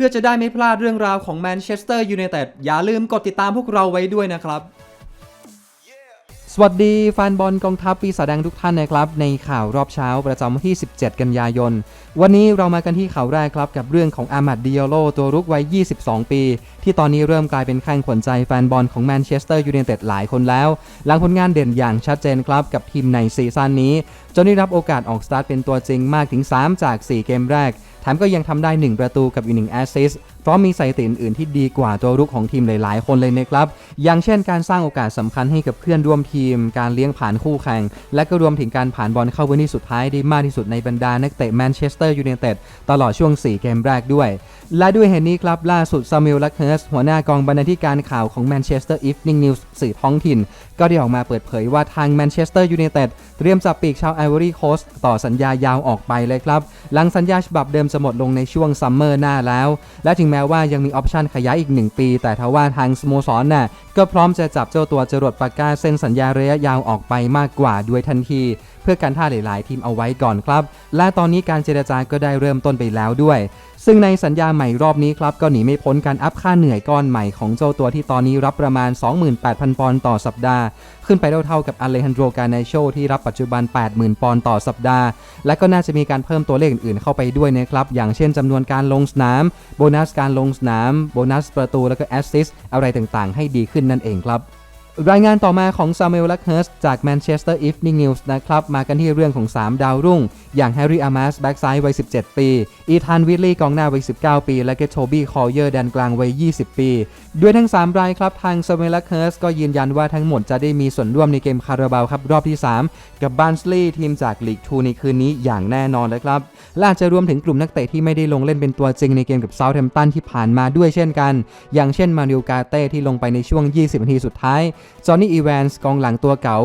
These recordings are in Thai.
พื่อจะได้ไม่พลาดเรื่องราวของแมนเชสเตอร์ยูไนเต็ดอย่าลืมกดติดตามพวกเราไว้ด้วยนะครับ สวัสดีแฟนบอลกองทัพปีศาจแดงทุกท่านนะครับ ในข่าวรอบเช้าประจำวันที่ 17 กันยายน วันนี้เรามากันที่ข่าวแรกครับ กับเรื่องของอามัดดิโอโลตัวรุกวัย 22 ปี ที่ตอนนี้เริ่มกลายเป็นแข้งขวัญใจแฟนบอลของแมนเชสเตอร์ยูไนเต็ดหลายคนแล้ว หลังผลงานเด่นอย่างชัดเจนครับกับทีมในซีซั่นนี้จนได้รับโอกาสออกสตาร์ทเป็นตัวจริงมากถึง 3 จาก 4 เกมแรก มก็ยังทำได้ 1 ประตูกับอีกหนึ่งแอสซิสต์ ราะมีสถิติอื่นๆที่ดีกว่าตัวรุกของทีมหลายๆ คนเลยนะครับ อย่างเช่นการสร้างโอกาสสำคัญให้กับเพื่อนร่วมทีม การเลี้ยงผ่านคู่แข่ง และก็รวมถึงการผ่านบอลเข้าพื้นที่สุดท้ายได้มากที่สุดในบรรดานักเตะแมนเชสเตอร์ยูไนเต็ดตลอดช่วง 4 เกมแรกด้วย และด้วยเหตุนี้ครับล่าสุดซามิลลักเฮิร์สหัวหน้ากองบรรณาธิการข่าวของแมนเชสเตอร์อีฟนิ่งนิวส์สื่อท้องถิ่น ก็ได้ออกมาเปิดเผยว่าทางแมนเชสเตอร์ยูไนเต็ดเตรียมจับปีกชาวไอวอรี่โคสต์ต่อสัญญายาวออกไปเลยครับหลังสัญญาฉบับเดิมจะหมดลงในช่วงซัมเมอร์หน้าแล้ว และถึงแม้ว่ายังมีออปชันขยายอีก 1 ปี แต่ทว่าทางสโมสรน่ะก็พร้อมจะจับเจ้าตัวจรวดปากกาเซ็นสัญญาระยะยาวออกไปมากกว่าด้วยทันที พื่อการท่าหลายๆ ทีมเอาไว้ก่อนครับ และตอนนี้การเจรจาก็ได้เริ่มต้นไปแล้วด้วย ซึ่งในสัญญาใหม่รอบนี้ครับก็หนีไม่พ้นการอัพค่าเหนื่อยก้อนใหม่ของเจ้าตัวที่ตอนนี้รับประมาณ 28,000 ปอนด์ต่อสัปดาห์ ขึ้นไปเท่าๆกับอเลฮันโดรกาเนโชที่รับปัจจุบัน 80,000 ปอนด์ต่อสัปดาห์ และก็น่าจะมีการเพิ่มตัวเลขอื่นๆเข้าไปด้วยนะครับอย่างเช่นจำนวนการลงสนามโบนัสการลงสนามโบนัสประตูแล้วก็แอสซิสต์อะไรต่างๆ ให้ดีขึ้นนั่นเองครับ รายงานต่อมาของซามูเอลลักเฮิร์สจากแมนเชสเตอร์อีฟนิงนิวส์นะครับ มากันที่เรื่องของ 3 ดาวรุ่ง อย่างแฮร์รี่อามาสแบ็กซ้ายวัย 17 ปี อีธานวิลลี่กองหน้าวัย 19 ปี และเก็โทบี้คอเยอร์แดนกลางวัย 20 ปี ด้วยทั้ง 3 รายครับ ทางซามูเอลลักเฮิร์สก็ยืนยันว่าทั้งหมดจะได้มีส่วนร่วมในเกมคาราบาวครับ รอบที่ 3 กับบันสลีย์ทีมจากลีกทูในคืนนี้อย่างแน่นอนเลยครับและอาจจะรวมถึงกลุ่มนักเตะที่ไม่ได้ลงเล่นเป็นตัวจริงในเกมกับเซาท์แฮมป์ตันที่ผ่านมาด้วยเช่นกัน อย่างเช่นมาริโอกาเต้ที่ลงไปในช่วง 20 นาทีสุดท้ายจอห์นนี่อีแวนส์กองหลังตัวเก๋า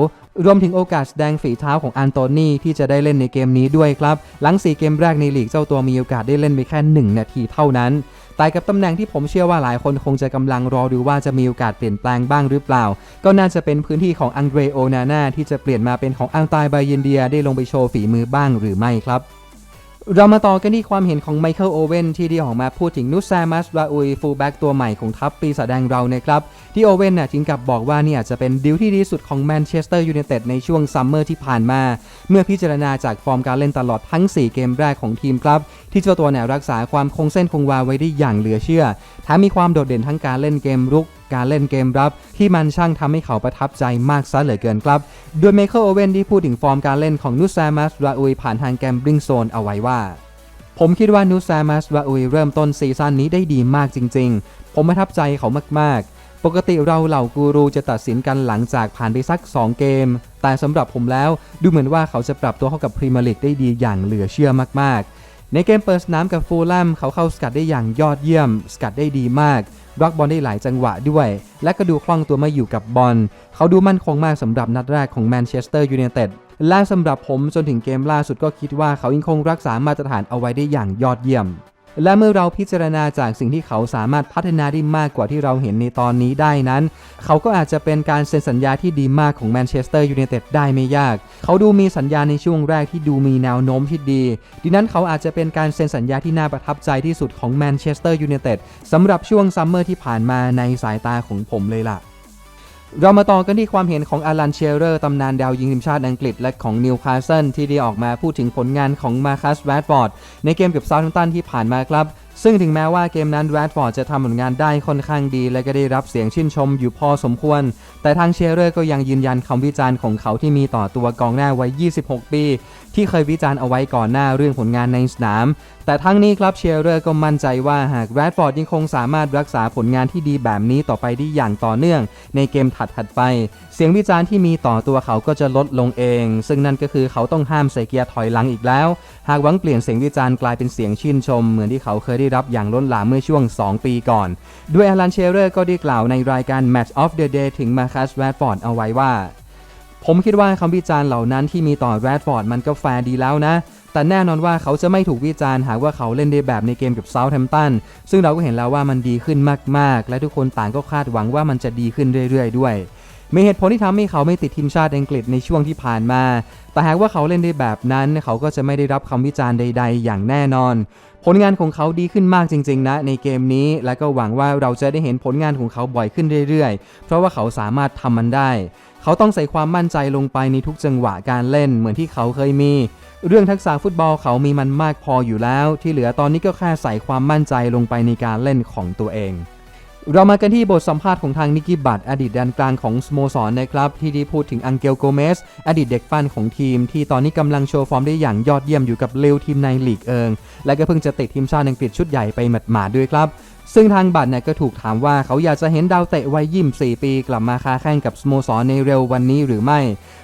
รวมถึงโอกาสแสดงฝีเท้าของอันโตนีที่จะได้เล่นในเกมนี้ด้วยครับ หลัง 4 เกมแรกในลีกเจ้าตัวมีโอกาสได้เล่นไปแค่ 1 นาทีเท่านั้นแต่กับตำแหน่งที่ผมเชื่อว่าหลายคนคงจะกำลังรอดูว่าจะมีโอกาสเปลี่ยนแปลงบ้างหรือเปล่า ก็น่าจะเป็นพื้นที่ของอังเดรโอนาน่าที่จะเปลี่ยนมาเป็นของอังตายบายินเดียได้ลงไปโชว์ฝีมือบ้างหรือไม่ครับ เรามาต่อกันที่ความเห็นของไมเคิลโอเว่นที่ได้ออกมาพูดถึงนุสแซมัสราอุยฟูลแบ็กตัวใหม่ของทัพปีศาจแดงเรานะครับ ที่โอเว่นน่ะถึงกับบอกว่านี่อาจจะเป็นดีลที่ดีสุดของแมนเชสเตอร์ยูไนเต็ดในช่วงซัมเมอร์ที่ผ่านมา เมื่อพิจารณาจากฟอร์มการเล่นตลอดทั้ง 4 เกมแรกของทีมครับ ที่เจ้าตัวเนี่ยรักษาความคงเส้นคงวาไว้ได้อย่างเหลือเชื่อแถมมีความโดดเด่นทั้งการเล่นเกมรุก การเล่นเกมรับ ที่มันช่างทำให้เขาประทับใจมากซะเหลือเกินครับ โดยไมเคิลโอเว่นที่พูดถึงฟอร์มการเล่นของนุสแซมัสราอุยผ่านทางแกมบลิงโซนเอาไว้ว่า ผมคิดว่านูซามัสวาอุยเริ่มต้นซีซั่นนี้ได้ดีมากจริง ๆ ผมประทับใจเขามากๆ ปกติเราเหล่ากูรูจะตัดสินกันหลังจากผ่านไปสัก 2 เกม แต่สำหรับผมแล้วดูเหมือนว่าเขาจะปรับตัวเข้ากับพรีเมียร์ลีกได้ดีอย่างเหลือเชื่อมากๆในเกมเปิดสนามกับฟูลแลมเขาเข้าสกัดได้อย่างยอดเยี่ยม สกัดได้ดีมาก บล็อกบอลได้หลายจังหวะด้วย และก็ดูคล่องตัวมาอยู่กับบอล เขาดูมั่นคงมากสำหรับนัดแรกของแมนเชสเตอร์ยูไนเต็ดและสำหรับผมจนถึงเกมล่าสุดก็คิดว่าเขายังคงรักษามาตรฐานเอาไว้ได้อย่างยอดเยี่ยม และเมื่อเราพิจารณาจากสิ่งที่เขาสามารถพัฒนาได้มากกว่าที่เราเห็นในตอนนี้ได้นั้น เขาก็อาจจะเป็นการเซ็นสัญญาที่ดีมากของแมนเชสเตอร์ยูไนเต็ดได้ไม่ยาก เขาดูมีสัญญาในช่วงแรกที่ดูมีแนวโน้มที่ดี ดังนั้นเขาอาจจะเป็นการเซ็นสัญญาที่น่าประทับใจที่สุดของแมนเชสเตอร์ยูไนเต็ดสำหรับช่วงซัมเมอร์ที่ผ่านมาในสายตาของผมเลยล่ะ เรามาต่อกันที่ความเห็นของอารันเชเรอร์ตำนานดาวยิงทีมชาติอังกฤษและของนิวคาสเซิลที่ได้ออกมาพูดถึงผลงานของมาคัสแรดฟอร์ดในเกมกับซา u t ท a มตันที่ผ่านมาครับ ซึ่งถึงแม้ว่าเกมนั้นแรดฟอร์ดจะทำผลงานได้ค่อนข้างดี และก็ได้รับเสียงชื่นชมอยู่พอสมควร แต่ทางเชเรอร์ก็ยังยืนยันคำวิจารณ์ของเขาที่มีต่อตัวกองหน้าวัย 26 ปี ที่เคยวิจารณ์เอาไว้ก่อนหน้าเรื่องผลงานในสนาม แต่ทั้งนี้ครับเชเรอร์ก็มั่นใจว่าหากแรดฟอร์ดยังคงสามารถรักษาผลงานที่ดีแบบนี้ต่อไปได้อย่างต่อเนื่อง ในเกมถัดๆไป เสียงวิจารณ์ที่มีต่อตัวเขาก็จะลดลงเอง ซึ่งนั่นก็คือเขาต้องห้ามใส่เกียร์ถอยหลังอีกแล้ว หากหวังเปลี่ยนเสียงวิจารณ์กลายเป็นเสียงชื่นชม เหมือนที่เขาเคยได้รับอย่างล้นหลามเมื่อช่วง 2 ปีก่อน ด้วยอลันเชเรอร์ก็ได้กล่าวในรายการ Match of the Day ถึงมาคัสแรดฟอร์ดเอาไว้ว่า ผมคิดว่าคำวิจารณ์เหล่านั้นที่มีต่อแรดฟอร์ดมันก็แฟร์ดีแล้วนะ แต่แน่นอนว่าเขาจะไม่ถูกวิจารณ์หากว่าเขาเล่นได้แบบในเกมกับเซาท์แฮมป์ตันซึ่งเราก็เห็นแล้วว่ามันดีขึ้นมากๆ และทุกคนต่างก็คาดหวังว่ามันจะดีขึ้นเรื่อยๆ ด้วยมีเหตุผลที่ทำให้เขาไม่ติดทีมชาติอังกฤษในช่วงที่ผ่านมา แต่หากว่าเขาเล่นได้แบบนั้น เขาก็จะไม่ได้รับคำวิจารณ์ใด ๆ อย่างแน่นอน ผลงานของเขาดีขึ้นมากจริง ๆ นะ ในเกมนี้ และก็หวังว่าเราจะได้เห็นผลงานของเขาบ่อยขึ้นเรื่อย ๆ เพราะว่าเขาสามารถทำมันได้ เขาต้องใส่ความมั่นใจลงไปในทุกจังหวะการเล่นเหมือนที่เขาเคยมี เรื่องทักษะฟุตบอลเขามีมันมากพออยู่แล้ว ที่เหลือตอนนี้ก็แค่ใส่ความมั่นใจลงไปในการเล่นของตัวเอง เรามากันที่บทสัมภาษณ์ของทางนิกกี้บัตอดีตแดนกลางของสโมสรนะครับ ที่ได้พูดถึงอังเกลโกเมส อดีตเด็กปั้นของทีม ที่ตอนนี้กำลังโชว์ฟอร์มได้อย่างยอดเยี่ยมอยู่กับเลวทีมในลีกเอิง และก็เพิ่งจะติดทีมชาติอังกฤษชุดใหญ่ไปหมาดๆด้วยครับ ซึ่งทางบัตรเนี่ยก็ถูกถามว่าเขาอยากจะเห็นดาวเตะวัยยี่สิบ4ปี กลับมาค้าแข่งกับสโมสรในเร็ววันนี้หรือไม่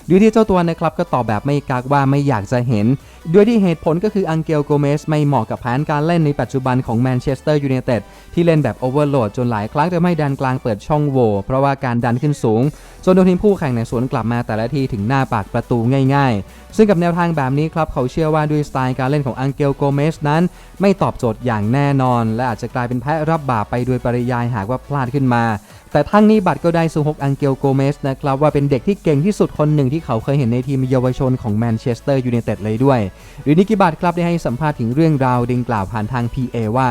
ดูที่เจ้าตัวนะครับก็ตอบแบบไม่กักว่าไม่อยากจะเห็น ด้วยที่เหตุผลก็คืออังเกลโกเมสไม่เหมาะกับแผนการเล่นในปัจจุบันของแมนเชสเตอร์ยูไนเต็ดที่เล่นแบบโอเวอร์โหลดจนหลายครั้งจะไม่ดันกลางเปิดช่องโหว่เพราะว่าการดันขึ้นสูง จนโดนทีมคู่แข่งในสวนกลับมาแต่ละทีถึงหน้าปากประตูง่ายๆ ซึ่งกับแนวทางแบบนี้ครับเขาเชื่อว่าด้วยสไตล์การเล่นของอังเกลโกเมสนั้น ไม่ตอบโจทย์อย่างแน่นอน และอาจจะกลายเป็นแพ้รับบาปไปโดยปริยายหากว่าพลาดขึ้นมา แต่ทั้งนี้บัตรก็ได้ซูฮกอังเกลโกเมสนะครับว่าเป็นเด็กที่เก่งที่สุดคนหนึ่งที่เขาเคยเห็นในทีมเยาวชนของแมนเชสเตอร์ยูไนเต็ดเลยด้วยหรือนิกิบัตครับได้ให้สัมภาษณ์ถึงเรื่องราวดังกล่าวผ่านทาง PA ว่า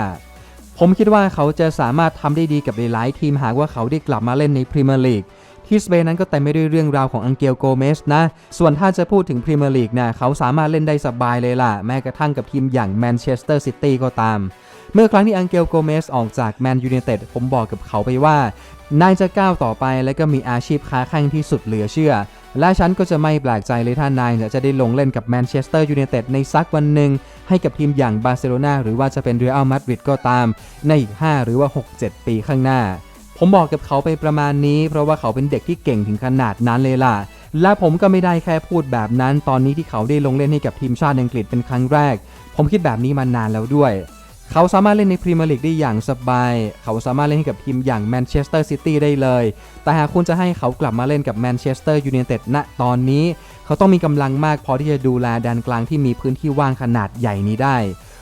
ผมคิดว่าเขาจะสามารถทำได้ดีกับหลายๆทีมหากว่าเขาได้กลับมาเล่นในพรีเมียร์ลีกที่สเปนนั้นก็เต็มไปด้วยเรื่องราวของอังเกลโกเมสนะ ส่วนถ้าจะพูดถึงพรีเมียร์ลีกนะเขาสามารถเล่นได้สบายเลยล่ะ แม้กระทั่งกับทีมอย่างแมนเชสเตอร์ซิตี้ก็ตาม เมื่อครั้งที่อังเกลโกเมสออกจากแมนยูไนเต็ดผมบอกกับเขาไปว่านายจะก้าวต่อไปและก็มีอาชีพค้าแข่งที่สุดเหลือเชื่อ และฉันก็จะไม่แปลกใจเลยถ้านายเนี่ยจะได้ลงเล่นกับแมนเชสเตอร์ยูไนเต็ดในซักวันหนึ่ง ให้กับทีมอย่างบาร์เซโลนาหรือว่าจะเป็นเรอัลมาดริดก็ตาม ในอีก 5 หรือว่า 6-7 ปีข้างหน้า ผมบอกกับเขาไปประมาณนี้ เพราะว่าเขาเป็นเด็กที่เก่งถึงขนาดนั้นเลยล่ะ และผมก็ไม่ได้แค่พูดแบบนั้น ตอนนี้ที่เขาได้ลงเล่นให้กับทีมชาติอังกฤษเป็นครั้งแรก ผมคิดแบบนี้มานานแล้วด้วย เขาสามารถเล่นในพรีเมียร์ลีกได้อย่างสบาย เขาสามารถเล่นให้กับทีมอย่างแมนเชสเตอร์ซิตี้ได้เลย แต่หากคุณจะให้เขากลับมาเล่นกับแมนเชสเตอร์ยูไนเต็ดณตอนนี้ เขาต้องมีกำลังมากพอที่จะดูแลแดนกลางที่มีพื้นที่ว่างขนาดใหญ่นี้ได้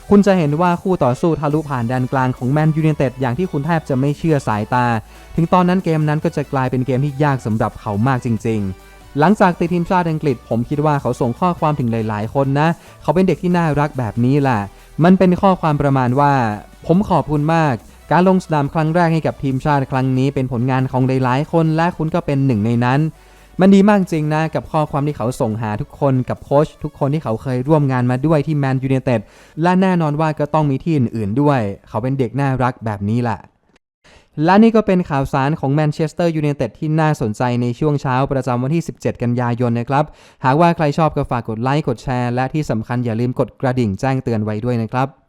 คุณจะเห็นว่าคู่ต่อสู้ทะลุผ่านแดนกลางของแมนยูไนเต็ดอย่างที่คุณแทบจะไม่เชื่อสายตา ถึงตอนนั้นเกมนั้นก็จะกลายเป็นเกมที่ยากสำหรับเขามากจริง ๆหลังจากติดทีมชาติอังกฤษผมคิดว่าเขาส่งข้อความถึงหลาย ๆ คนนะ เขาเป็นเด็กที่น่ารักแบบนี้แหละ มันเป็นข้อความประมาณว่า ผมขอบคุณมาก การลงสนามครั้งแรกให้กับทีมชาติครั้งนี้เป็นผลงานของหลายๆคนและคุณก็เป็นหนึ่งในนั้น มันดีมากจริงนะกับข้อความที่เขาส่งหาทุกคนกับโค้ชทุกคนที่เขาเคยร่วมงานมาด้วยที่แมนยูเนเต็ดและแน่นอนว่าก็ต้องมีที่อื่นๆด้วย เขาเป็นเด็กน่ารักแบบนี้แหละ และนี่ก็เป็นข่าวสารของแมนเชสเตอร์ยูไนเต็ดที่น่าสนใจในช่วงเช้าประจำวันที่ 17 กันยายนนะครับ หากว่าใครชอบก็ฝากกดไลค์กดแชร์ และที่สำคัญอย่าลืมกดกระดิ่งแจ้งเตือนไว้ด้วยนะครับ